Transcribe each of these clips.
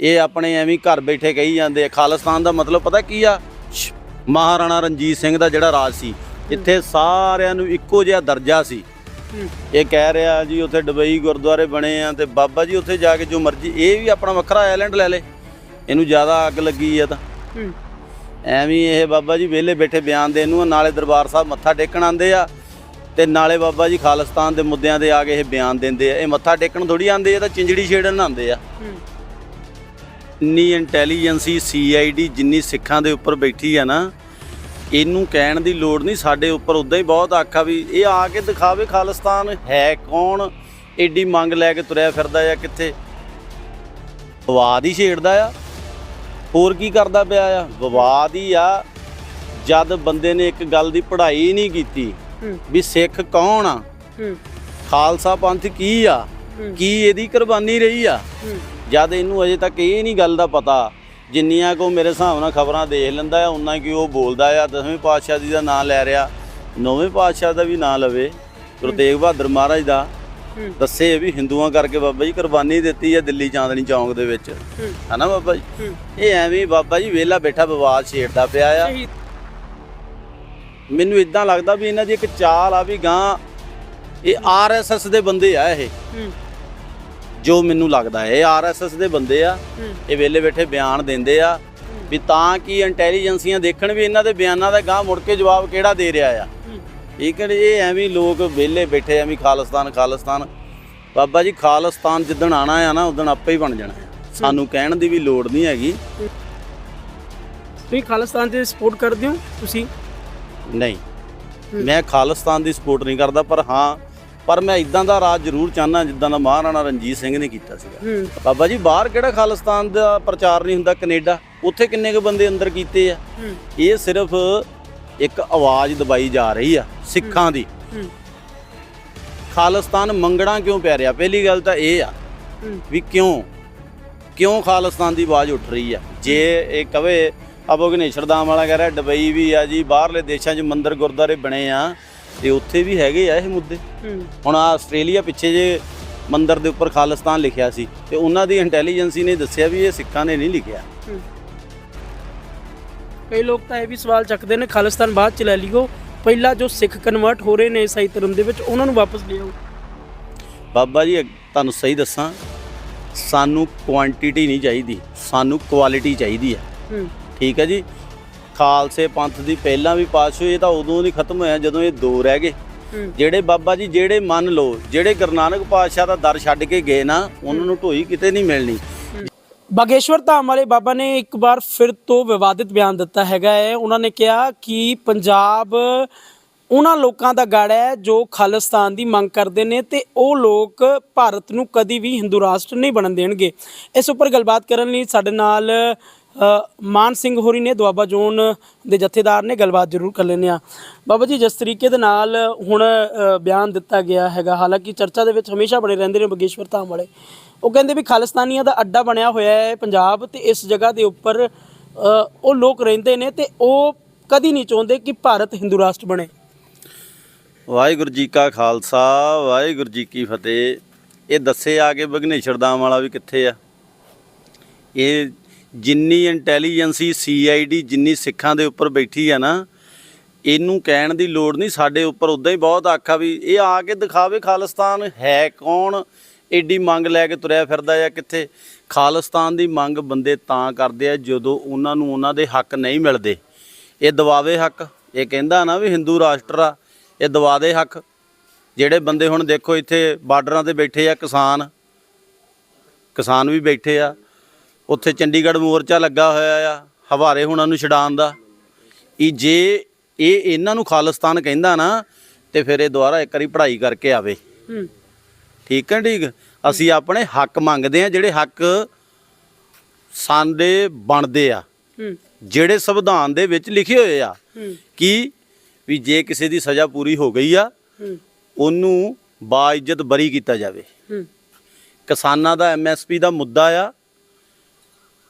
ਇਹ ਆਪਣੇ ਐਵੇਂ ਘਰ ਬੈਠੇ ਕਹੀ ਜਾਂਦੇ ਆ। ਖਾਲਿਸਤਾਨ ਦਾ ਮਤਲਬ ਪਤਾ ਕੀ ਆ? ਮਹਾਰਾਣਾ ਰਣਜੀਤ ਸਿੰਘ ਦਾ ਜਿਹੜਾ ਰਾਜ ਸੀ ਇੱਥੇ ਸਾਰਿਆਂ ਨੂੰ ਇੱਕੋ ਜਿਹਾ ਦਰਜਾ ਸੀ। ਇਹ ਕਹਿ ਰਿਹਾ ਜੀ ਉੱਥੇ ਦੁਬਈ ਗੁਰਦੁਆਰੇ ਬਣੇ ਆ ਤੇ ਬਾਬਾ ਜੀ ਉੱਥੇ ਜਾ ਕੇ ਜੋ ਮਰਜ਼ੀ ਇਹ ਵੀ ਆਪਣਾ ਵੱਖਰਾ ਆਇਲੈਂਡ ਲੈ ਲੇ। ਇਹਨੂੰ ਜ਼ਿਆਦਾ ਅੱਗ ਲੱਗੀ ਆ ਤਾਂ। ਐਵੇਂ ਇਹ ਬਾਬਾ ਜੀ ਵਿਹਲੇ ਬੈਠੇ ਬਿਆਨ ਦੇਣ ਨੂੰ ਆ, ਨਾਲੇ ਦਰਬਾਰ ਸਾਹਿਬ ਮੱਥਾ ਟੇਕਣ ਆਉਂਦੇ ਆ ਤੇ ਨਾਲੇ ਬਾਬਾ ਜੀ ਖਾਲਿਸਤਾਨ ਦੇ ਮੁੱਦਿਆਂ ਦੇ ਆ ਕੇ ਇਹ ਬਿਆਨ ਦਿੰਦੇ ਆ। ਇਹ ਮੱਥਾ ਟੇਕਣ ਥੋੜੀ ਆਉਂਦੇ ਆ ਤਾਂ ਚਿੰਜੜੀ ਛੇੜਨ ਆਉਂਦੇ ਆ। ਇੰਨੀ ਇੰਟੈਲੀਜੈਂਸੀ ਸੀਆਈਡੀ ਜਿੰਨੀ ਸਿੱਖਾਂ ਦੇ ਉੱਪਰ ਬੈਠੀ ਆ ਨਾ ਇਹਨੂੰ ਕਹਿਣ ਦੀ ਲੋੜ ਨਹੀਂ ਸਾਡੇ ਉੱਪਰ ਉਦਾਂ ਹੀ ਬਹੁਤ ਆਖਾ ਵੀ ਇਹ ਆ ਕੇ ਦਿਖਾਵੇ ਖਾਲਿਸਤਾਨ ਹੈ ਕੌਣ? ਏਡੀ ਮੰਗ ਲੈ ਕੇ ਤੁਰਿਆ ਫਿਰਦਾ ਆ ਕਿੱਥੇ? ਵਿਵਾਦ ਹੀ ਛੇੜਦਾ ਆ। ਹੋਰ ਕੀ ਕਰਦਾ ਪਿਆ ਆ? ਵਿਵਾਦ ਹੀ ਆ। ਜਦ ਬੰਦੇ ਨੇ ਇੱਕ ਗੱਲ ਦੀ ਪੜ੍ਹਾਈ ਨਹੀਂ ਕੀਤੀ ਵੀ ਸਿੱਖ ਕੌਣ ਆ? ਖਾਲਸਾ ਪੰਥ ਕੀ ਆ? ਕੀ ਇਹਦੀ ਕੁਰਬਾਨੀ ਰਹੀ ਆ? ਜਦ ਇਹਨੂੰ ਅਜੇ ਤੱਕ ਇਹ ਨਹੀਂ ਗੱਲ ਦਾ ਪਤਾ ਜਿੰਨੀਆਂ ਕੋ ਮੇਰੇ ਹਿਸਾਬ ਨਾਲ ਖਬਰਾਂ ਦੇਖ ਲੈਂਦਾ ਆ ਉਨਾ ਕਿ ਉਹ ਬੋਲਦਾ ਆ ਦਸਵੇਂ ਪਾਤਸ਼ਾਹ ਜੀ ਦਾ ਨਾਮ ਲੈ ਰਿਹਾ। ਨੌਵੇਂ ਪਾਤਸ਼ਾਹ ਦਾ ਵੀ ਨਾਮ ਲਵੇ ਗੁਰੂ ਤੇਗ ਬਹਾਦਰ ਮਹਾਰਾਜ ਦਾ। ਦੱਸੇ ਵੀ ਹਿੰਦੂਆਂ ਕਰਕੇ ਬਾਬਾ ਜੀ ਕੁਰਬਾਨੀ ਦਿੱਤੀ ਹੈ ਦਿੱਲੀ ਚਾਂਦਨੀ ਚੌਂਕ ਦੇ ਵਿੱਚ। ਹਨਾ ਬਾਬਾ ਜੀ? ਇਹ ਐਵੇਂ ਬਾਬਾ ਜੀ ਵਿਹਲਾ ਬੈਠਾ ਵਿਵਾਦ ਛੇੜਦਾ ਪਿਆ ਆ। ਮੈਨੂੰ ਇਦਾਂ ਲੱਗਦਾ ਵੀ ਇਹਨਾਂ ਦੀ ਇੱਕ ਚਾਲ ਆ ਵੀ ਗਾਂ ਇਹ ਆਰਐਸਐਸ ਦੇ ਬੰਦੇ ਆ ਇਹ। ਜੋ ਮੈਨੂੰ ਲੱਗਦਾ ਹੈ ਆਰਐਸਐਸ ਦੇ ਬੰਦੇ ਆ ਇਹ ਵਿਹਲੇ ਬੈਠੇ ਬਿਆਨ ਦਿੰਦੇ ਆ ਵੀ ਤਾਂ ਕਿ ਇੰਟੈਲੀਜੈਂਸੀਆਂ ਦੇਖਣ ਵੀ ਇਹਨਾਂ ਦੇ ਬਿਆਨਾਂ ਦਾ ਗਾਂ ਮੁੜ ਕੇ ਜਵਾਬ ਕਿਹੜਾ ਦੇ ਰਿਹਾ ਆ। ਇਹ ਕਿਹੜੇ ਇਹ ਐਵੇਂ ਹੀ ਲੋਕ ਵਿਹਲੇ ਬੈਠੇ ਐਵੇਂ ਖਾਲਿਸਤਾਨ ਖਾਲਿਸਤਾਨ। ਬਾਬਾ ਜੀ ਖਾਲਿਸਤਾਨ ਜਿੱਦਣ ਆਣਾ ਆ ਨਾ ਉਦੋਂ ਆਪੇ ਹੀ ਬਣ ਜਾਣਾ ਸਾਨੂੰ ਕਹਿਣ ਦੀ ਵੀ ਲੋੜ ਨਹੀਂ ਹੈਗੀ। ਤੁਸੀਂ ਖਾਲਿਸਤਾਨ ਦੇ ਸਪੋਰਟ ਕਰਦੇ ਹੋ ਤੁਸੀਂ? ਨਹੀਂ। ਮੈਂ ਖਾਲਿਸਤਾਨ ਦੀ ਸਪੋਰਟ ਨਹੀਂ ਕਰਦਾ ਪਰ ਹਾਂ ਪਰ ਮੈਂ ਇਦਾਂ ਦਾ ਰਾਜ ਜ਼ਰੂਰ ਚਾਹਨਾ ਜਿੱਦਾਂ ਦਾ ਮਹਾਰਾਣਾ ਰਣਜੀਤ ਸਿੰਘ ਨੇ ਕੀਤਾ ਸੀਗਾ। ਬਾਬਾ ਜੀ ਬਾਹਰ ਕਿਹੜਾ ਖਾਲਿਸਤਾਨ ਦਾ ਪ੍ਰਚਾਰ ਨਹੀਂ ਹੁੰਦਾ ਕੈਨੇਡਾ? ਉੱਥੇ ਕਿੰਨੇ ਕੁ ਬੰਦੇ ਅੰਦਰ ਕੀਤੇ ਆ? ਇਹ ਸਿਰਫ ਇੱਕ ਆਵਾਜ਼ ਦਬਾਈ ਜਾ ਰਹੀ ਆ ਸਿੱਖਾਂ ਦੀ। ਖਾਲਿਸਤਾਨ ਮੰਗਣਾ ਕਿਉਂ ਪੈ ਰਿਹਾ? ਪਹਿਲੀ ਗੱਲ ਤਾਂ ਇਹ ਆ ਵੀ ਕਿਉਂ? ਕਿਉਂ ਖਾਲਿਸਤਾਨ ਦੀ ਆਵਾਜ਼ ਉੱਠ ਰਹੀ ਆ? ਜੇ ਇਹ ਕਵੇ ਅਬੋ ਗਨੇਸ਼ਰ ਦਾਮ ਵਾਲਾ ਕਹਿ ਰਿਹਾ ਦੁਬਈ ਵੀ ਆ ਜੀ ਬਾਹਰਲੇ ਦੇਸ਼ਾਂ 'ਚ ਮੰਦਿਰ ਗੁਰਦਾਰੇ ਬਣੇ ਆ ਤੇ ਉੱਥੇ ਵੀ ਹੈਗੇ ਆ ਇਹ ਮੁੱਦੇ। ਹੁਣ ਆਹ ਆਸਟ੍ਰੇਲੀਆ ਪਿੱਛੇ ਜੇ ਮੰਦਿਰ ਦੇ ਉੱਪਰ ਖਾਲਿਸਤਾਨ ਲਿਖਿਆ ਸੀ ਤੇ ਉਹਨਾਂ ਦੀ ਇੰਟੈਲੀਜੈਂਸੀ ਨੇ ਦੱਸਿਆ ਵੀ ਇਹ ਸਿੱਖਾਂ ਨੇ ਨਹੀਂ ਲਿਖਿਆ। ਕਈ ਲੋਕ ਤਾਂ ਇਹ ਵੀ ਸਵਾਲ ਚੱਕਦੇ ਨੇ ਖਾਲਿਸਤਾਨ ਬਾਅਦ ਚ ਲੈ ਲਿਓ ਪਹਿਲਾਂ ਜੋ ਸਿੱਖ ਕਨਵਰਟ ਹੋ ਰਹੇ ਨੇ ਈਸਾਈ ਧਰਮ ਦੇ ਵਿੱਚ ਉਹਨਾਂ ਨੂੰ ਵਾਪਸ ਲਿਆਓ। ਬਾਬਾ ਜੀ ਤੁਹਾਨੂੰ ਸਹੀ ਦੱਸਾਂ ਸਾਨੂੰ ਕੁਆਂਟੀਟੀ ਨਹੀਂ ਚਾਹੀਦੀ ਸਾਨੂੰ ਕੁਆਲਿਟੀ ਚਾਹੀਦੀ ਹੂੰ। ਠੀਕ ਹੈ ਜੀ? ਖਾਲਸੇ ਪੰਥ ਦੀ ਪਹਿਲਾਂ ਵੀ ਪਾਸ ਹੋਈ ਇਹ ਤਾਂ ਉਦੋਂ ਨਹੀਂ ਖਤਮ ਹੋਇਆ ਜਦੋਂ ਇਹ ਦੋ ਰਹਿ ਗਏ। ਜਿਹੜੇ ਬਾਬਾ ਜੀ ਜਿਹੜੇ ਮੰਨ ਲਓ ਜਿਹੜੇ ਗੁਰੂ ਨਾਨਕ ਪਾਤਸ਼ਾਹ ਦਾ ਦਰ ਛੱਡ ਕੇ ਗਏ ਨਾ ਉਹਨਾਂ ਨੂੰ ਢੋਈ ਕਿਤੇ ਨਹੀਂ ਮਿਲਣੀ। ਬਾਗੇਸ਼ਵਰ ਧਾਮ ਵਾਲੇ ਬਾਬਾ ਨੇ ਇੱਕ ਵਾਰ ਫਿਰ ਤੋਂ ਵਿਵਾਦਿਤ ਬਿਆਨ ਦਿੱਤਾ ਹੈਗਾ ਹੈ। ਉਹਨਾਂ ਨੇ ਕਿਹਾ ਕਿ ਪੰਜਾਬ ਉਹਨਾਂ ਲੋਕਾਂ ਦਾ ਗੜ ਹੈ ਜੋ ਖਾਲਿਸਤਾਨ ਦੀ ਮੰਗ ਕਰਦੇ ਨੇ ਤੇ ਉਹ ਲੋਕ ਭਾਰਤ ਨੂੰ ਕਦੀ ਵੀ ਹਿੰਦੂ ਰਾਸ਼ਟਰ ਨਹੀਂ ਬਣਨ ਦੇਣਗੇ। ਇਸ ਉੱਪਰ ਗੱਲਬਾਤ ਕਰਨ ਲਈ ਸਾਡੇ ਨਾਲ ਮਾਨ ਸਿੰਘ ਹੋਰੀ ਨੇ ਦੁਆਬਾ ਜ਼ੋਨ ਦੇ ਜਥੇਦਾਰ ਨੇ ਗੱਲਬਾਤ ਜ਼ਰੂਰ ਕਰ ਲੈਂਦੇ ਆ ਬਾਬਾ ਜੀ, ਜਿਸ ਤਰੀਕੇ ਦੇ ਨਾਲ ਹੁਣ ਬਿਆਨ ਦਿੱਤਾ ਗਿਆ ਹੈਗਾ, ਹਾਲਾਂਕਿ ਚਰਚਾ ਦੇ ਵਿੱਚ ਹਮੇਸ਼ਾ ਬਣੇ ਰਹਿੰਦੇ ਨੇ ਬਗੇਸ਼ਵਰ ਧਾਮ ਵਾਲੇ। ਉਹ ਕਹਿੰਦੇ ਵੀ ਖਾਲਿਸਤਾਨੀਆਂ ਦਾ ਅੱਡਾ ਬਣਿਆ ਹੋਇਆ ਹੈ ਪੰਜਾਬ ਤੇ ਇਸ ਜਗ੍ਹਾ ਦੇ ਉੱਪਰ ਉਹ ਲੋਕ ਰਹਿੰਦੇ ਨੇ ਤੇ ਉਹ ਕਦੀ ਨਹੀਂ ਚਾਹੁੰਦੇ ਕਿ ਭਾਰਤ ਹਿੰਦੂ ਰਾਸ਼ਟਰ ਬਣੇ। ਵਾਹਿਗੁਰੂ ਜੀ ਕਾ ਖਾਲਸਾ, ਵਾਹਿਗੁਰੂ ਜੀ ਕੀ ਫਤਿਹ। ਇਹ ਦੱਸੇ ਆ ਕੇ ਬਗਨੇਸ਼ਰ ਦਾਮ ਵਾਲਾ ਵੀ ਕਿੱਥੇ ਆ? ਇਹ ਜਿੰਨੀ ਇੰਟੈਲੀਜੈਂਸੀ ਸੀਆਈਡੀ ਜਿੰਨੀ ਸਿੱਖਾਂ ਦੇ ਉੱਪਰ ਬੈਠੀ ਆ ਨਾ, ਇਹਨੂੰ ਕਹਿਣ ਦੀ ਲੋੜ ਨਹੀਂ, ਸਾਡੇ ਉੱਪਰ ਉਦਾਂ ਹੀ ਬਹੁਤ ਆਖਾ ਵੀ ਇਹ ਆ ਕੇ ਦਿਖਾਵੇ ਖਾਲਿਸਤਾਨ ਹੈ ਕੌਣ ਐਡੀ ਮੰਗ ਲੈ ਕੇ ਤੁਰਿਆ ਫਿਰਦਾ ਆ ਕਿੱਥੇ? ਖਾਲਿਸਤਾਨ ਦੀ ਮੰਗ ਬੰਦੇ ਤਾਂ ਕਰਦੇ ਆ ਜਦੋਂ ਉਹਨਾਂ ਨੂੰ ਉਹਨਾਂ ਦੇ ਹੱਕ ਨਹੀਂ ਮਿਲਦੇ। ਇਹ ਦਬਾਵੇ ਹੱਕ, ਇਹ ਕਹਿੰਦਾ ਨਾ ਵੀ ਹਿੰਦੂ ਰਾਸ਼ਟਰ ਆ, ਇਹ ਦਵਾ ਦੇ ਹੱਕ। ਜਿਹੜੇ ਬੰਦੇ ਹੁਣ ਦੇਖੋ ਇੱਥੇ ਬਾਰਡਰਾਂ ਤੇ ਬੈਠੇ ਆ ਕਿਸਾਨ ਕਿਸਾਨ ਵੀ ਬੈਠੇ ਆ। ਉੱਥੇ ਚੰਡੀਗੜ੍ਹ ਮੋਰਚਾ ਲੱਗਾ ਹੋਇਆ ਆ ਹਵਾਰੇ ਹੁਣਾਂ ਨੂੰ ਛਡਾਉਣ ਦਾ। ਇਹ ਜੇ ਇਹ ਇਹਨਾਂ ਨੂੰ ਖਾਲਿਸਤਾਨ ਕਹਿੰਦਾ ਨਾ ਤੇ ਫਿਰ ਇਹ ਦੁਬਾਰਾ ਇੱਕ ਵਾਰੀ ਪੜ੍ਹਾਈ ਕਰਕੇ ਆਵੇ। ਠੀਕ ਹੈ ਠੀਕ? ਅਸੀਂ ਆਪਣੇ ਹੱਕ ਮੰਗਦੇ ਆ ਜਿਹੜੇ ਹੱਕ ਸਾਡੇ ਬਣਦੇ ਆ। ਜਿਹੜੇ ਸੰਵਿਧਾਨ ਦੇ ਵਿੱਚ ਲਿਖੇ ਹੋਏ ਆ। ਕਿ? ਵੀ ਜੇ ਕਿਸੇ ਦੀ ਸਜ਼ਾ ਪੂਰੀ ਹੋ ਗਈ ਆ ਉਹਨੂੰ ਬਾਇੱਜ਼ਤ ਬਰੀ ਕੀਤਾ ਜਾਵੇ। ਕਿਸਾਨਾਂ ਦਾ ਐਮਐਸਪੀ ਦਾ ਮੁੱਦਾ ਆ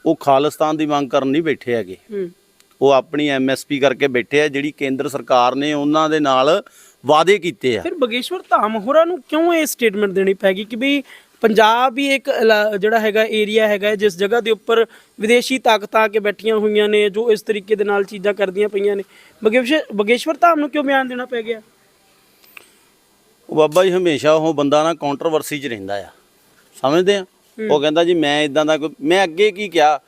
ਉਹ ਖਾਲਿਸਤਾਨ ਦੀ ਮੰਗ ਕਰਨ ਨਹੀਂ ਬੈਠੇ ਹੈਗੇ। ਉਹ ਆਪਣੀ ਐਮਐਸਪੀ ਕਰਕੇ ਬੈਠੇ ਆ ਜਿਹੜੀ ਕੇਂਦਰ ਸਰਕਾਰ ਨੇ ਉਹਨਾਂ ਦੇ ਨਾਲ ਵਾਅਦੇ ਕੀਤੇ ਆ। ਫਿਰ ਬਗੇਸ਼ਵਰ ਧਾਮ ਹੋਰਾਂ ਨੂੰ ਕਿਉਂ ਇਹ ਸਟੇਟਮੈਂਟ ਦੇਣੀ ਪੈ ਗਈ ਕਿ ਵੀ ਪੰਜਾਬ ਹੀ ਇੱਕ ਜਿਹੜਾ ਹੈਗਾ ਏਰੀਆ ਹੈਗਾ ਜਿਸ ਜਗ੍ਹਾ ਦੇ ਉੱਪਰ ਵਿਦੇਸ਼ੀ ਤਾਕਤਾਂ ਆ ਕੇ ਬੈਠੀਆਂ ਹੋਈਆਂ ਨੇ ਜੋ ਇਸ ਤਰੀਕੇ ਦੇ ਨਾਲ ਚੀਜ਼ਾਂ ਕਰਦੀਆਂ ਪਈਆਂ ਨੇ। ਬਗੇਸ਼ਵਰ ਬਗੇਸ਼ਵਰ ਧਾਮ ਨੂੰ ਕਿਉਂ ਬਿਆਨ ਦੇਣਾ ਪੈ ਗਿਆ? ਉਹ ਬਾਬਾ ਜੀ ਹਮੇਸ਼ਾ ਉਹ ਬੰਦਾ ਨਾ ਕੰਟਰੋਵਰਸੀ 'ਚ ਰਹਿੰਦਾ ਆ। ਸਮਝਦੇ ਆ? ਉਹ ਕਹਿੰਦਾ ਜੀ ਮੈਂ ਇਦਾਂ ਦਾ ਕੋਈ ਮੈਂ ਅੱਗੇ ਕੀ ਕਿਹਾ?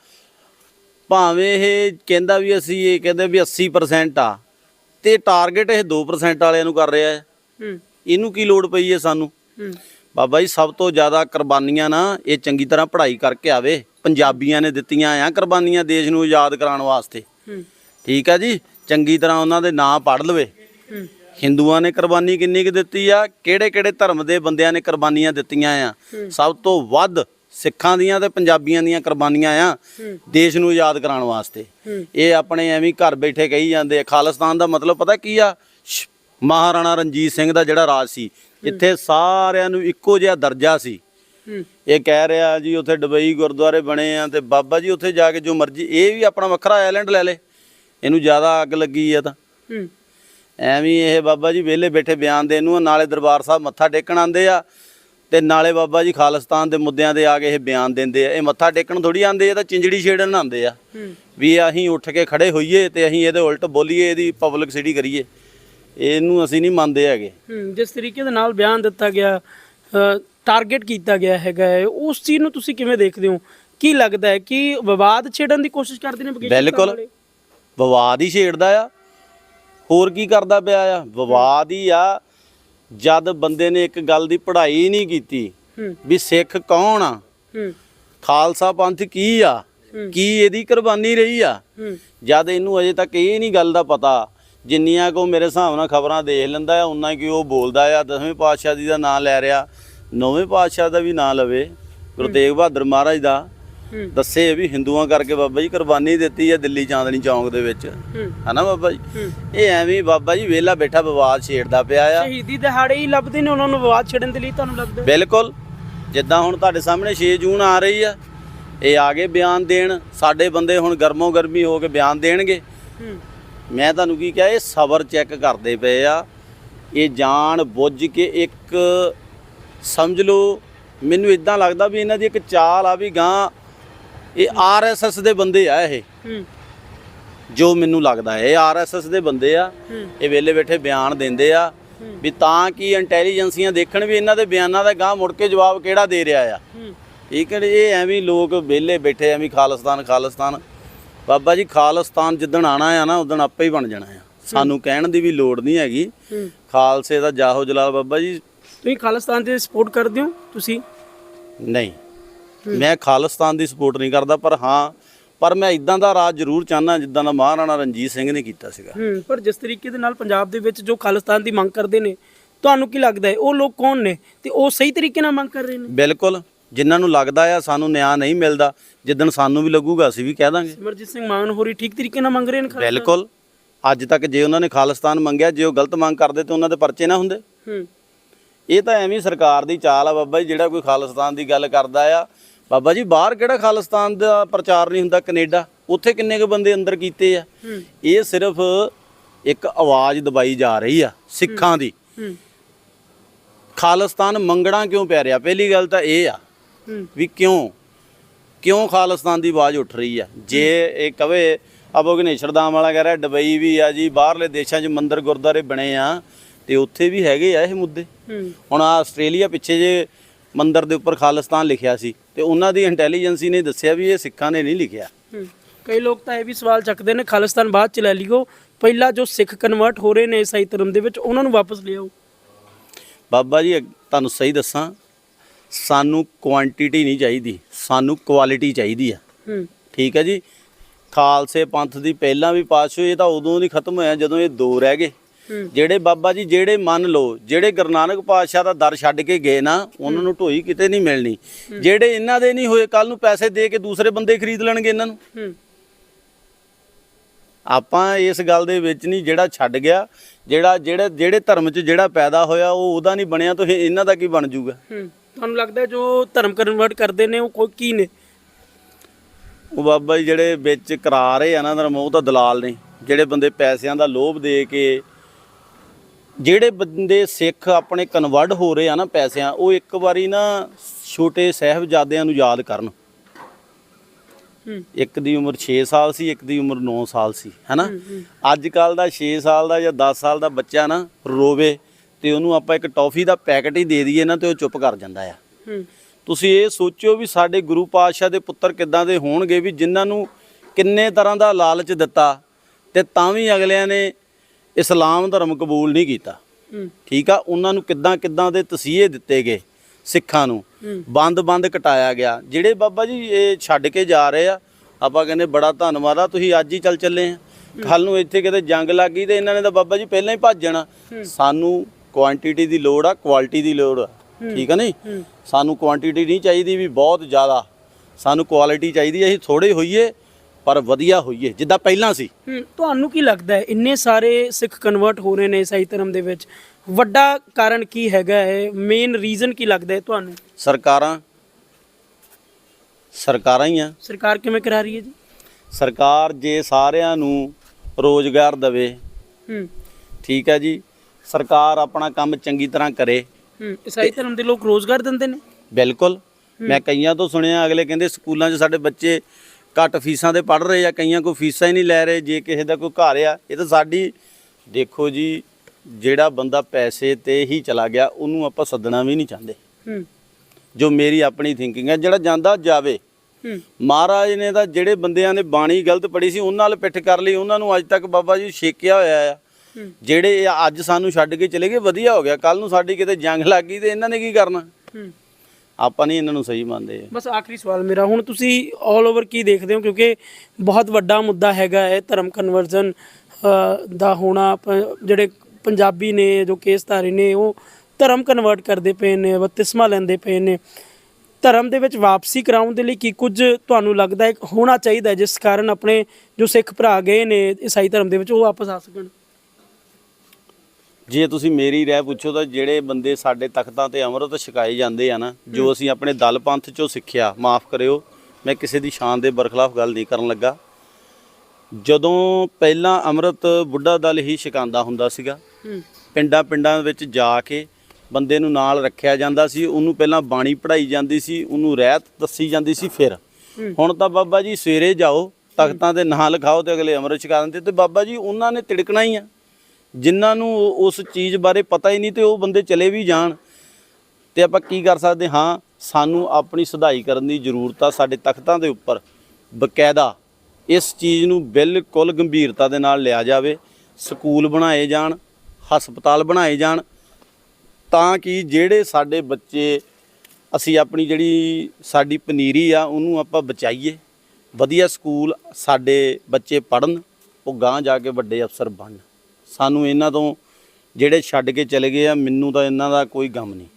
ਭਾਵੇਂ ਇਹ ਕਹਿੰਦਾ ਵੀ ਅਸੀਂ ਇਹ ਕਹਿੰਦੇ ਵੀ 80% ਆ ਤੇ ਟਾਰਗੇਟ ਇਹ 2% ਵਾਲਿਆਂ ਨੂੰ ਕਰ ਰਿਹਾ ਹੈ। ਇਹਨੂੰ ਕੀ ਲੋੜ ਪਈ ਹੈ ਸਾਨੂੰ? ਹੂੰ। ਬਾਬਾ ਜੀ ਸਭ ਤੋਂ ਜ਼ਿਆਦਾ ਕੁਰਬਾਨੀਆਂ ਨਾ ਇਹ ਚੰਗੀ ਤਰ੍ਹਾਂ ਪੜ੍ਹਾਈ ਕਰਕੇ ਆਵੇ। ਪੰਜਾਬੀਆਂ ਨੇ ਦਿੱਤੀਆਂ ਆ ਕੁਰਬਾਨੀਆਂ ਦੇਸ਼ ਨੂੰ ਆਜ਼ਾਦ ਕਰਾਉਣ ਵਾਸਤੇ। ਹੂੰ। ਠੀਕ ਆ ਜੀ? ਚੰਗੀ ਤਰ੍ਹਾਂ ਉਹਨਾਂ ਦੇ ਨਾਂ ਪੜ੍ਹ ਲਵੇ। ਹੂੰ। ਹਿੰਦੂਆਂ ਨੇ ਕੁਰਬਾਨੀ ਕਿੰਨੀ ਕੁ ਦਿੱਤੀ ਆ? ਕਿਹੜੇ ਕਿਹੜੇ ਧਰਮ ਦੇ ਬੰਦਿਆਂ ਨੇ ਕੁਰਬਾਨੀਆਂ ਦਿੱਤੀਆਂ ਆ? ਸਭ ਤੋਂ ਵੱਧ ਸਿੱਖਾਂ ਦੀਆਂ ਤੇ ਪੰਜਾਬੀਆਂ ਦੀਆਂ ਕੁਰਬਾਨੀਆਂ ਆ ਦੇਸ਼ ਨੂੰ ਆਜ਼ਾਦ ਕਰਾਉਣ ਵਾਸਤੇ। ਇਹ ਆਪਣੇ ਐਵੇਂ ਘਰ ਬੈਠੇ ਕਹੀ ਜਾਂਦੇ ਆ। ਖਾਲਿਸਤਾਨ ਦਾ ਮਤਲਬ ਪਤਾ ਕੀ ਆ? ਮਹਾਰਾਣਾ ਰਣਜੀਤ ਸਿੰਘ ਦਾ ਜਿਹੜਾ ਰਾਜ ਸੀ ਇੱਥੇ ਸਾਰਿਆਂ ਨੂੰ ਇੱਕੋ ਜਿਹਾ ਦਰਜਾ ਸੀ। ਇਹ ਕਹਿ ਰਿਹਾ ਜੀ ਉੱਥੇ ਦੁਬਈ ਗੁਰਦੁਆਰੇ ਬਣੇ ਆ ਤੇ ਬਾਬਾ ਜੀ ਉੱਥੇ ਜਾ ਕੇ ਜੋ ਮਰਜ਼ੀ ਇਹ ਵੀ ਆਪਣਾ ਵੱਖਰਾ ਆਇਲੈਂਡ ਲੈ ਲੇ। ਇਹਨੂੰ ਜ਼ਿਆਦਾ ਅੱਗ ਲੱਗੀ ਆ ਤਾਂ। ਐਵੇਂ ਇਹ ਬਾਬਾ ਜੀ ਵਿਹਲੇ ਬੈਠੇ ਬਿਆਨ ਦੇਣ ਨੂੰ ਨਾਲੇ ਦਰਬਾਰ ਸਾਹਿਬ ਮੱਥਾ ਟੇਕਣ ਆਉਂਦੇ ਆ। ਤੇ ਨਾਲੇ ਬਾਬਾ ਜੀ ਖਾਲਿਸਤਾਨ ਦੇ ਮੁੱਦਿਆਂ ਤੇ ਆ ਕੇ ਇਹ ਬਿਆਨ ਦਿੰਦੇ ਆ। ਇਹ ਮੱਥਾ ਟੇਕਣ ਥੋੜੀ ਆਉਂਦੇ ਆ ਇਹ ਤਾਂ ਚਿੰਜੜੀ ਛੇੜਨ ਆਉਂਦੇ ਆ। ਵੀ ਅਸੀਂ ਉੱਠ ਕੇ ਖੜੇ ਹੋਈਏ ਤੇ ਅਸੀਂ ਇਹਦੇ ਉਲਟ ਬੋਲੀਏ ਇਹਦੀ ਪਬਲਿਕ ਸਿਟੀ ਕਰੀਏ। ਇਹਨੂੰ ਅਸੀਂ ਨਹੀਂ ਮੰਨਦੇ ਹੈਗੇ। ਜਿਸ ਤਰੀਕੇ ਦੇ ਨਾਲ ਬਿਆਨ ਦਿੱਤਾ ਗਿਆ ਟਾਰਗੇਟ ਕੀਤਾ ਗਿਆ ਹੈਗਾ ਉਸ ਚੀਜ਼ ਨੂੰ ਤੁਸੀਂ ਕਿਵੇਂ ਦੇਖਦੇ ਹੋ? ਕੀ ਲੱਗਦਾ ਹੈ ਕਿ ਵਿਵਾਦ ਛੇੜਨ ਦੀ ਕੋਸ਼ਿਸ਼ ਕਰਦੇ ਨੇ ਬਿਲਕੁਲ? ਵਿਵਾਦ ਹੀ ਛੇੜਦਾ ਆ। ਹੋਰ ਕੀ ਕਰਦਾ ਪਿਆ ਆ? ਵਿਵਾਦ ਹੀ ਆ। ਜਦ ਬੰਦੇ ਨੇ ਇੱਕ ਗੱਲ ਦੀ ਪੜ੍ਹਾਈ ਨਹੀਂ ਕੀਤੀ ਹੂੰ। ਵੀ ਸਿੱਖ ਕੌਣ ਆ? ਹੂੰ। ਖਾਲਸਾ ਪੰਥ ਕੀ ਆ? ਹੂੰ। ਕੀ ਇਹਦੀ ਕੁਰਬਾਨੀ ਰਹੀ ਆ? ਹੂੰ। ਜਦ ਇਹਨੂੰ ਅਜੇ ਤੱਕ ਇਹ ਨਹੀਂ ਗੱਲ ਦਾ ਪਤਾ ਜਿੰਨੀਆਂ ਕੋ ਮੇਰੇ ਹਿਸਾਬ ਨਾਲ ਖਬਰਾਂ ਦੇਖ ਲੈਂਦਾ ਆ ਉਨਾ ਕਿ ਉਹ ਬੋਲਦਾ ਆ ਦਸਵੇਂ ਪਾਤਸ਼ਾਹ ਜੀ ਦਾ ਨਾਮ ਲੈ ਰਿਹਾ ਨੌਵੇਂ ਪਾਤਸ਼ਾਹ ਦਾ ਵੀ ਨਾਮ ਲਵੇ ਗੁਰੂ ਤੇਗ ਬਹਾਦਰ ਮਹਾਰਾਜ ਦਾ। ਹੂੰ ਦੱਸੇ ਵੀ ਹਿੰਦੂਆਂ ਕਰਕੇ ਬਾਬਾ ਜੀ ਕੁਰਬਾਨੀ ਦਿੱਤੀ ਹੈ ਦਿੱਲੀ ਚਾਂਦਨੀ ਚੌਂਕ ਦੇ ਵਿੱਚ। ਹਨਾ ਬਾਬਾ ਜੀ? ਇਹ ਐਵੇਂ ਬਾਬਾ ਜੀ ਵਿਹਲਾ ਬੈਠਾ ਵਿਵਾਦ ਛੇੜਦਾ ਪਿਆ ਆ। ਸ਼ਹੀਦੀ ਦਿਹਾੜੇ ਹੀ ਲੱਭਦੇ ਨੇ ਉਹਨਾਂ ਨੂੰ ਵਿਵਾਦ ਛੇੜਨ ਦੇ ਲਈ ਤੁਹਾਨੂੰ ਲੱਗਦਾ? ਬਿਲਕੁਲ। ਜਿੱਦਾਂ ਹੁਣ ਤੁਹਾਡੇ ਸਾਹਮਣੇ 6 ਜੂਨ ਆ ਰਹੀ ਆ ਇਹ ਆਗੇ ਬਿਆਨ ਦੇਣ। ਸਾਡੇ ਬੰਦੇ ਹੁਣ ਗਰਮੋ ਗਰਮੀ ਹੋ ਕੇ ਬਿਆਨ ਦੇਣਗੇ। ਮੈਂ ਤੁਹਾਨੂੰ ਕੀ ਕਿਹਾ ਇਹ ਸਬਰ ਚੈੱਕ ਕਰਦੇ ਪਏ ਆ। ਇਹ ਜਾਣ ਬੁੱਝ ਕੇ ਇੱਕ ਸਮਝ ਲਓ ਮੈਨੂੰ ਇਦਾਂ ਲੱਗਦਾ ਵੀ ਇਹਨਾਂ ਦੀ ਇੱਕ ਚਾਲ ਆ ਵੀ ਗਾਂ ਇਹ ਆਰਐਸਐਸ ਦੇ ਬੰਦੇ ਆ ਇਹ। ਜੋ ਮੈਨੂੰ ਲੱਗਦਾ ਇਹ ਆਰਐਸਐਸ ਦੇ ਬੰਦੇ ਆ। ਇਹ ਵੇਲੇ ਬੈਠੇ ਬਿਆਨ ਦਿੰਦੇ ਆ ਵੀ ਤਾਂ ਕਿ ਇੰਟੈਲੀਜੈਂਸੀਆਂ ਦੇਖਣ ਵੀ ਇਹਨਾਂ ਦੇ ਬਿਆਨਾਂ ਦਾ ਗਾਂ ਮੁੜ ਕੇ ਜਵਾਬ ਕਿਹੜਾ ਦੇ ਰਿਹਾ ਆ। ਠੀਕ ਹੈ ਇਹ ਐਵੇਂ ਲੋਕ ਵਿਹਲੇ ਬੈਠੇ ਐਵੇਂ ਖਾਲਿਸਤਾਨ ਖਾਲਿਸਤਾਨ। ਬਾਬਾ ਜੀ ਖਾਲਿਸਤਾਨ ਜਿੱਦਣ ਆਣਾ ਆ ਨਾ ਉਦਣ ਆਪੇ ਹੀ ਬਣ ਜਾਣਾ ਆ। ਸਾਨੂੰ ਕਹਿਣ ਦੀ ਵੀ ਲੋੜ ਨਹੀਂ ਹੈਗੀ। ਖਾਲਸੇ ਦਾ ਜਾਹੋ ਜਲਾਲ ਬਾਬਾ ਜੀ। ਤੁਸੀਂ ਖਾਲਿਸਤਾਨ ਦੀ ਸਪੋਰਟ ਕਰਦੇ ਹੋ? ਤੁਸੀਂ? ਨਹੀਂ। ਮੈਂ ਖਾਲਿਸਤਾਨ ਦੀ ਸਪੋਰਟ ਨਹੀਂ ਕਰਦਾ ਪਰ ਹਾਂ ਪਰ ਮੈਂ ਇਦਾਂ ਦਾ ਰਾਜ ਜ਼ਰੂਰ ਚਾਹਨਾ ਜਿੱਦਾਂ ਦਾ ਮਹਾਰਾਣਾ ਰਣਜੀਤ ਸਿੰਘ ਨੇ ਕੀਤਾ ਸੀਗਾ। ਹੂੰ ਪਰ ਜਿਸ ਤਰੀਕੇ ਦੇ ਨਾਲ ਪੰਜਾਬ ਦੇ ਵਿੱਚ ਜੋ ਖਾਲਿਸਤਾਨ ਦੀ ਮੰਗ ਕਰਦੇ ਨੇ ਤੁਹਾਨੂੰ ਕੀ ਲੱਗਦਾ ਹੈ? ਉਹ ਲੋਕ ਕੌਣ ਨੇ? ਤੇ ਉਹ ਸਹੀ ਤਰੀਕੇ ਨਾਲ ਮੰਗ ਕਰ ਰਹੇ ਨੇ? ਬਿਲਕੁਲ ਜਿਨ੍ਹਾਂ ਨੂੰ ਲੱਗਦਾ ਆ ਸਾਨੂੰ ਨਿਆਂ ਨਹੀਂ ਮਿਲਦਾ ਜਿੱਦਣ ਸਾਨੂੰ ਵੀ ਲੱਗੂਗਾ ਅਸੀਂ ਵੀ ਕਹਿ ਦਾਂਗੇ। ਸਿਮਰਜੀਤ ਸਿੰਘ ਮਾਨ ਹੋਰੀ ਠੀਕ ਤਰੀਕੇ ਨਾਲ ਮੰਗ ਰਹੇ ਨੇ ਖਾਲਿਸਤਾਨ? ਬਿਲਕੁਲ ਅੱਜ ਤੱਕ ਜੇ ਉਹਨਾਂ ਨੇ ਖਾਲਿਸਤਾਨ ਮੰਗਿਆ ਜੇ ਉਹ ਗਲਤ ਮੰਗ ਕਰਦੇ ਤੇ ਉਹਨਾਂ ਦੇ ਪਰਚੇ ਨਾ ਹੁੰਦੇ। ਹੂੰ। ਇਹ ਤਾਂ ਐਵੇਂ ਹੀ ਸਰਕਾਰ ਦੀ ਚਾਲ ਆ ਬਾਬਾ ਜੀ ਜਿਹੜਾ ਕੋਈ ਖਾਲਿਸਤਾਨ ਦੀ ਗੱਲ ਕਰਦਾ ਆ ਬਾਬਾ ਜੀ ਬਾਹਰ ਕਿਹੜਾ ਖਾਲਿਸਤਾਨ ਦਾ ਪ੍ਰਚਾਰ ਨਹੀਂ ਹੁੰਦਾ ਕੈਨੇਡਾ? ਉੱਥੇ ਕਿੰਨੇ ਕੁ ਬੰਦੇ ਅੰਦਰ ਕੀਤੇ ਆ? ਇਹ ਸਿਰਫ ਇੱਕ ਆਵਾਜ਼ ਦਬਾਈ ਜਾ ਰਹੀ ਆ ਸਿੱਖਾਂ ਦੀ। ਖਾਲਿਸਤਾਨ ਮੰਗਣਾ ਕਿਉਂ ਪੈ ਰਿਹਾ? ਪਹਿਲੀ ਗੱਲ ਤਾਂ ਇਹ ਆ ਵੀ ਕਿਉਂ? ਕਿਉਂ ਖਾਲਿਸਤਾਨ ਦੀ ਆਵਾਜ਼ ਉੱਠ ਰਹੀ ਆ? ਜੇ ਇਹ ਕਵੇ ਅਬੋ ਗਨੇਸ਼ਰ ਦਾਮ ਵਾਲਾ ਕਹਿ ਰਿਹਾ ਦੁਬਈ ਵੀ ਆ ਜੀ ਬਾਹਰਲੇ ਦੇਸ਼ਾਂ 'ਚ ਮੰਦਿਰ ਗੁਰਦਾਰੇ ਬਣੇ ਆ ਤੇ ਉੱਥੇ ਵੀ ਹੈਗੇ ਆ ਇਹ ਮੁੱਦੇ। ਹੁਣ ਆ ਆਸਟ੍ਰੇਲੀਆ ਪਿੱਛੇ ਜੇ ਮੰਦਿਰ ਦੇ ਉੱਪਰ ਖਾਲਿਸਤਾਨ ਲਿਖਿਆ ਸੀ ਤੇ ਉਹਨਾਂ ਦੀ ਇੰਟੈਲੀਜੈਂਸੀ ਨੇ ਦੱਸਿਆ ਵੀ ਇਹ ਸਿੱਖਾਂ ਨੇ ਨਹੀਂ ਲਿਖਿਆ। ਕਈ ਲੋਕ ਤਾਂ ਇਹ ਵੀ ਸਵਾਲ ਚੱਕਦੇ ਨੇ ਖਾਲਿਸਤਾਨ ਬਾਅਦ ਚ ਲੈ ਲਿਓ ਪਹਿਲਾਂ ਜੋ ਸਿੱਖ ਕਨਵਰਟ ਹੋ ਰਹੇ ਨੇ ਈਸਾਈ ਧਰਮ ਦੇ ਵਿੱਚ ਉਹਨਾਂ ਨੂੰ ਵਾਪਸ ਲਿਆਓ। ਬਾਬਾ ਜੀ ਤੁਹਾਨੂੰ ਸਹੀ ਦੱਸਾਂ ਸਾਨੂੰ ਕੁਆਂਟੀਟੀ ਨਹੀਂ ਚਾਹੀਦੀ ਸਾਨੂੰ ਕੁਆਲਿਟੀ ਚਾਹੀਦੀ ਆ। ਠੀਕ ਹੈ ਜੀ? ਖਾਲਸੇ ਪੰਥ ਦੀ ਪਹਿਲਾਂ ਵੀ ਪਾਸ ਹੋਈ ਇਹ ਤਾਂ ਉਦੋਂ ਨਹੀਂ ਖਤਮ ਹੋਇਆ ਜਦੋਂ ਇਹ ਦੋ ਰਹਿ ਗਏ। ਜਿਹੜੇ ਬਾਬਾ ਜੀ ਜਿਹੜੇ ਮੰਨ ਲਓ ਜਿਹੜੇ ਗੁਰੂ ਨਾਨਕ ਪਾਤਸ਼ਾਹ ਦਾ ਦਰ ਛੱਡ ਕੇ ਗਏ ਨਾ ਉਹਨਾਂ ਨੂੰ ਢੋਈ ਕਿਤੇ ਨਹੀਂ ਮਿਲਣੀ। ਜਿਹੜੇ ਇਹਨਾਂ ਦੇ ਨਹੀਂ ਹੋਏ ਕੱਲ ਨੂੰ ਪੈਸੇ ਦੇ ਕੇ ਦੂਸਰੇ ਬੰਦੇ ਖਰੀਦ ਲੈਣਗੇ ਇਹਨਾਂ ਨੂੰ। ਆਪਾਂ ਇਸ ਗੱਲ ਦੇ ਵਿੱਚ ਨਹੀਂ ਜਿਹੜਾ ਛੱਡ ਗਿਆ ਜਿਹੜਾ ਜਿਹੜੇ ਜਿਹੜੇ ਧਰਮ 'ਚ ਜਿਹੜਾ ਪੈਦਾ ਹੋਇਆ ਉਹ ਉਹਦਾ ਨਹੀਂ ਬਣਿਆ ਤਾਂ ਇਹ ਇਹਨਾਂ ਦਾ ਕੀ ਬਣ ਜਾਊਗਾ? ਤੁਹਾਨੂੰ ਲੱਗਦਾ ਜੋ ਧਰਮ ਕਨਵਰਟ ਕਰਦੇ ਨੇ ਉਹ ਕੋਈ ਕੀ ਨੇ? ਉਹ ਬਾਬਾ ਜੀ ਜਿਹੜੇ ਵਿੱਚ ਕਰਾ ਰਹੇ ਆ ਨਾ ਧਰਮ ਉਹ ਤਾਂ ਦਲਾਲ ਨੇ। ਜਿਹੜੇ ਬੰਦੇ ਪੈਸਿਆਂ ਦਾ ਲੋਭ ਦੇ ਕੇ ਜਿਹੜੇ ਬੰਦੇ ਸਿੱਖ ਆਪਣੇ ਕਨਵਰਟ ਹੋ ਰਹੇ ਆ ਨਾ ਪੈਸਿਆਂ ਉਹ ਇੱਕ ਵਾਰੀ ਨਾ ਛੋਟੇ ਸਾਹਿਬਜ਼ਾਦਿਆਂ ਨੂੰ ਯਾਦ ਕਰਨ। ਇੱਕ ਦੀ ਉਮਰ 6 ਸਾਲ ਸੀ ਇੱਕ ਦੀ ਉਮਰ 9 ਸਾਲ ਸੀ ਹੈਨਾ? ਅੱਜ ਕੱਲ ਦਾ 6 ਸਾਲ ਦਾ ਜਾਂ 10 ਸਾਲ ਦਾ ਬੱਚਾ ਨਾ ਰੋਵੇ ਤੇ ਉਹਨੂੰ ਆਪਾਂ ਇੱਕ ਟੌਫੀ ਦਾ ਪੈਕਟ ਹੀ ਦੇ ਦਈਏ ਨਾ ਤੇ ਉਹ ਚੁੱਪ ਕਰ ਜਾਂਦਾ ਆ। ਤੁਸੀਂ ਇਹ ਸੋਚਿਓ ਵੀ ਸਾਡੇ ਗੁਰੂ ਪਾਤਸ਼ਾਹ ਦੇ ਪੁੱਤਰ ਕਿੱਦਾਂ ਦੇ ਹੋਣਗੇ ਵੀ ਜਿਨ੍ਹਾਂ ਨੂੰ ਕਿੰਨੇ ਤਰ੍ਹਾਂ ਦਾ ਲਾਲਚ ਦਿੱਤਾ ਤੇ ਤਾਂ ਵੀ ਅਗਲਿਆਂ ਨੇ ਇਸਲਾਮ ਧਰਮ ਕਬੂਲ ਨਹੀਂ ਕੀਤਾ। ਠੀਕ ਆ? ਉਹਨਾਂ ਨੂੰ ਕਿੱਦਾਂ ਕਿੱਦਾਂ ਦੇ ਤਸੀਹੇ ਦਿੱਤੇ ਗਏ ਸਿੱਖਾਂ ਨੂੰ। ਬੰਦ-ਬੰਦ ਕਟਾਇਆ ਗਿਆ। ਜਿਹੜੇ ਬਾਬਾ ਜੀ ਇਹ ਛੱਡ ਕੇ ਜਾ ਰਹੇ ਆ ਆਪਾਂ ਕਹਿੰਦੇ ਬੜਾ ਧੰਨਵਾਦ ਆ ਤੁਸੀਂ ਅੱਜ ਹੀ ਚੱਲ ਚੱਲੇ ਆ। ਕੱਲ ਨੂੰ ਇੱਥੇ ਕਿਤੇ ਜੰਗ ਲੱਗ ਗਈ ਤੇ ਇਹਨਾਂ ਨੇ ਤਾਂ ਬਾਬਾ ਜੀ ਪਹਿਲਾਂ ਹੀ ਭੱਜ ਜਾਣਾ। ਸਾਨੂੰ ਕੁਆਂਟੀਟੀ ਦੀ ਲੋੜ ਆ ਕੁਆਲਿਟੀ ਦੀ ਲੋੜ ਆ। ਠੀਕ ਆ ਨਹੀਂ? ਸਾਨੂੰ ਕੁਆਂਟੀਟੀ ਨਹੀਂ ਚਾਹੀਦੀ ਵੀ ਬਹੁਤ ਜ਼ਿਆਦਾ। ਸਾਨੂੰ ਕੁਆਲਿਟੀ ਚਾਹੀਦੀ ਅਸੀਂ ਥੋੜੇ ਹੋਈਏ। ਪਰ ਵਧੀਆ ਹੋਈਏ ਜਿੱਦਾਂ ਪਹਿਲਾਂ ਸੀ। ਹੂੰ ਤੁਹਾਨੂੰ ਕੀ ਲੱਗਦਾ ਹੈ ਇੰਨੇ ਸਾਰੇ ਸਿੱਖ ਕਨਵਰਟ ਹੋ ਰਹੇ ਨੇ ਈਸਾਈ ਧਰਮ ਦੇ ਵਿੱਚ? ਵੱਡਾ ਕਾਰਨ ਕੀ ਹੈਗਾ ਹੈ? ਮੇਨ ਰੀਜ਼ਨ ਕੀ ਲੱਗਦਾ ਹੈ ਤੁਹਾਨੂੰ? ਸਰਕਾਰਾਂ ਸਰਕਾਰਾਂ ਹੀ ਆ। ਸਰਕਾਰ ਕਿਵੇਂ ਕਰਾ ਰਹੀ ਹੈ ਜੀ? ਸਰਕਾਰ ਜੇ ਸਾਰਿਆਂ ਨੂੰ ਰੋਜ਼ਗਾਰ ਦੇਵੇ ਹੂੰ। ਠੀਕ ਹੈ ਜੀ ਸਰਕਾਰ ਆਪਣਾ ਕੰਮ ਚੰਗੀ ਤਰ੍ਹਾਂ ਕਰੇ। ਹੂੰ ਈਸਾਈ ਧਰਮ ਦੇ ਲੋਕ ਰੋਜ਼ਗਾਰ ਦਿੰਦੇ ਨੇ? ਬਿਲਕੁਲ। ਮੈਂ ਕਈਆਂ ਤੋਂ ਸੁਣਿਆ ਅਗਲੇ ਕਹਿੰਦੇ ਸਕੂਲਾਂ 'ਚ ਸਾਡੇ ਬੱਚੇ ਘੱਟ ਫੀਸਾਂ ਦੇ ਪੜ੍ਹ ਰਹੇ ਆ ਕਈਆਂ ਕੋਈ ਫੀਸਾਂ ਹੀ ਨਹੀਂ ਲੈ ਰਹੇ ਜੇ ਕਿਸੇ ਦਾ ਕੋਈ ਘਰ ਆ ਇਹ ਤਾਂ ਸਾਡੀ ਦੇਖੋ ਜੀ ਜਿਹੜਾ ਬੰਦਾ ਪੈਸੇ ਤੇ ਹੀ ਚਲਾ ਗਿਆ ਉਹਨੂੰ ਆਪਾਂ ਸੱਦਣਾ ਵੀ ਨਹੀਂ ਚਾਹੁੰਦੇ। ਜੋ ਮੇਰੀ ਆਪਣੀ ਥਿੰਕਿੰਗ ਹੈ ਜਿਹੜਾ ਜਾਂਦਾ ਜਾਵੇ। ਮਹਾਰਾਜ ਨੇ ਤਾਂ ਜਿਹੜੇ ਬੰਦਿਆਂ ਨੇ ਬਾਣੀ ਗਲਤ ਪੜੀ ਸੀ ਉਹਨਾਂ ਨਾਲ ਪਿੱਠ ਕਰ ਲਈ ਉਹਨਾਂ ਨੂੰ ਅੱਜ ਤੱਕ ਬਾਬਾ ਜੀ ਛੇਕਿਆ ਹੋਇਆ ਆ। ਜਿਹੜੇ ਅੱਜ ਸਾਨੂੰ ਛੱਡ ਕੇ ਚਲੇ ਗਏ ਵਧੀਆ ਹੋ ਗਿਆ ਕੱਲ ਨੂੰ ਸਾਡੀ ਕਿਤੇ ਜੰਗ ਲੱਗ ਗਈ ਤੇ ਇਹਨਾਂ ਨੇ ਕੀ ਕਰਨਾ? ਆਪਾਂ ਨਹੀਂ ਇਹਨਾਂ ਨੂੰ ਸਹੀ ਮੰਨਦੇ। ਬਸ ਆਖਰੀ ਸਵਾਲ ਮੇਰਾ, ਹੁਣ ਤੁਸੀਂ 올 ਓਵਰ ਕੀ ਦੇਖਦੇ ਹੋ? ਕਿਉਂਕਿ ਬਹੁਤ ਵੱਡਾ ਮੁੱਦਾ ਹੈਗਾ ਹੈ ਧਰਮ ਕਨਵਰਜ਼ਨ ਦਾ ਹੋਣਾ। ਪ- ਜਿਹੜੇ ਪੰਜਾਬੀ ਨੇ, ਜੋ ਕੇਸਧਾਰੀ ਨੇ, ਉਹ ਧਰਮ ਕਨਵਰਟ ਕਰਦੇ ਪਏ ਨੇ, ਬਪਤਿਸਮਾ ਲੈਂਦੇ ਪਏ ਨੇ। ਧਰਮ ਦੇ ਵਿੱਚ ਵਾਪਸੀ ਕਰਾਉਣ ਦੇ ਲਈ ਕੀ ਕੁਝ ਤੁਹਾਨੂੰ ਲੱਗਦਾ ਹੈ ਹੋਣਾ ਚਾਹੀਦਾ ਜਿਸ ਕਾਰਨ ਆਪਣੇ ਜੋ ਸਿੱਖ ਭਰਾ ਗਏ ਨੇ, ਈਸਾਈ ਧਰਮ ਦੇ ਵਿੱਚ, ਉਹ ਵਾਪਸ ਆ ਸਕਣ? ਜੇ ਤੁਸੀਂ ਮੇਰੀ ਰਾਏ ਪੁੱਛੋ ਤਾਂ ਜਿਹੜੇ ਬੰਦੇ ਸਾਡੇ ਤਖਤਾਂ ਤੇ ਅੰਮ੍ਰਿਤ ਛਕਾਏ ਜਾਂਦੇ ਆ ਨਾ ਜੋ ਅਸੀਂ ਆਪਣੇ ਦਲ ਪੰਥ ਚੋਂ ਸਿੱਖਿਆ ਮਾਫ ਕਰਿਓ ਮੈਂ ਕਿਸੇ ਦੀ ਸ਼ਾਨ ਦੇ ਬਰਖਲਾਫ ਗੱਲ ਨਹੀਂ ਕਰਨ ਲੱਗਾ। ਜਦੋਂ ਪਹਿਲਾਂ ਅੰਮ੍ਰਿਤ ਬੁੱਢਾ ਦਲ ਹੀ ਛਕਾਉਂਦਾ ਹੁੰਦਾ ਸੀਗਾ ਪਿੰਡਾਂ ਪਿੰਡਾਂ ਵਿੱਚ ਜਾ ਕੇ ਬੰਦੇ ਨੂੰ ਨਾਲ ਰੱਖਿਆ ਜਾਂਦਾ ਸੀ ਉਹਨੂੰ ਪਹਿਲਾਂ ਬਾਣੀ ਪੜ੍ਹਾਈ ਜਾਂਦੀ ਸੀ ਉਹਨੂੰ ਰਹਿਤ ਦੱਸੀ ਜਾਂਦੀ ਸੀ ਫਿਰ। ਹੁਣ ਤਾਂ ਬਾਬਾ ਜੀ ਸਵੇਰੇ ਜਾਓ ਤਖਤਾਂ ਦੇ ਨਾਂ ਲਿਖਾਓ ਤੇ ਅਗਲੇ ਅੰਮ੍ਰਿਤ ਛਕਾ ਦਿੰਦੇ ਤੇ ਬਾਬਾ ਜੀ ਉਹਨਾਂ ਨੇ ਤਿੜਕਣਾ ਹੀ ਆ। ਜਿਨ੍ਹਾਂ ਨੂੰ ਉਹ- ਉਸ ਚੀਜ਼ ਬਾਰੇ ਪਤਾ ਹੀ ਨਹੀਂ ਤੇ ਉਹ ਬੰਦੇ ਚਲੇ ਵੀ ਜਾਣ। ਤੇ ਆਪਾਂ ਕੀ ਕਰ ਸਕਦੇ? ਹਾਂ, ਸਾਨੂੰ ਆਪਣੀ ਸੁਧਾਈ ਕਰਨ ਦੀ ਜ਼ਰੂਰਤ ਆ ਸਾਡੇ ਤਖਤਾਂ ਦੇ ਉੱਪਰ। ਬਕਾਇਦਾ ਇਸ ਚੀਜ਼ ਨੂੰ ਬਿਲਕੁਲ ਗੰਭੀਰਤਾ ਦੇ ਨਾਲ ਲਿਆ ਜਾਵੇ। ਸਕੂਲ ਬਣਾਏ ਜਾਣ, ਹਸਪਤਾਲ ਬਣਾਏ ਜਾਣ, ਤਾਂ ਕਿ ਜਿਹੜੇ ਸਾਡੇ ਬੱਚੇ, ਅਸੀਂ ਆਪਣੀ ਜਿਹੜੀ ਸਾਡੀ ਪਨੀਰੀ ਆ, ਉਹਨੂੰ ਆਪਾਂ ਬਚਾਈਏ। ਵਧੀਆ ਸਕੂਲ ਸਾਡੇ ਬੱਚੇ ਪੜਨ ਉਹ ਗਾਂ ਜਾ ਕੇ ਵੱਡੇ ਅਫਸਰ ਬਣਨ। ਸਾਨੂੰ ਇਹਨਾਂ ਤੋਂ ਜਿਹੜੇ ਛੱਡ ਕੇ ਚਲੇ ਗਏ ਆ, ਮੈਨੂੰ ਤਾਂ ਇਹਨਾਂ ਦਾ ਕੋਈ ਗਮ ਨਹੀਂ।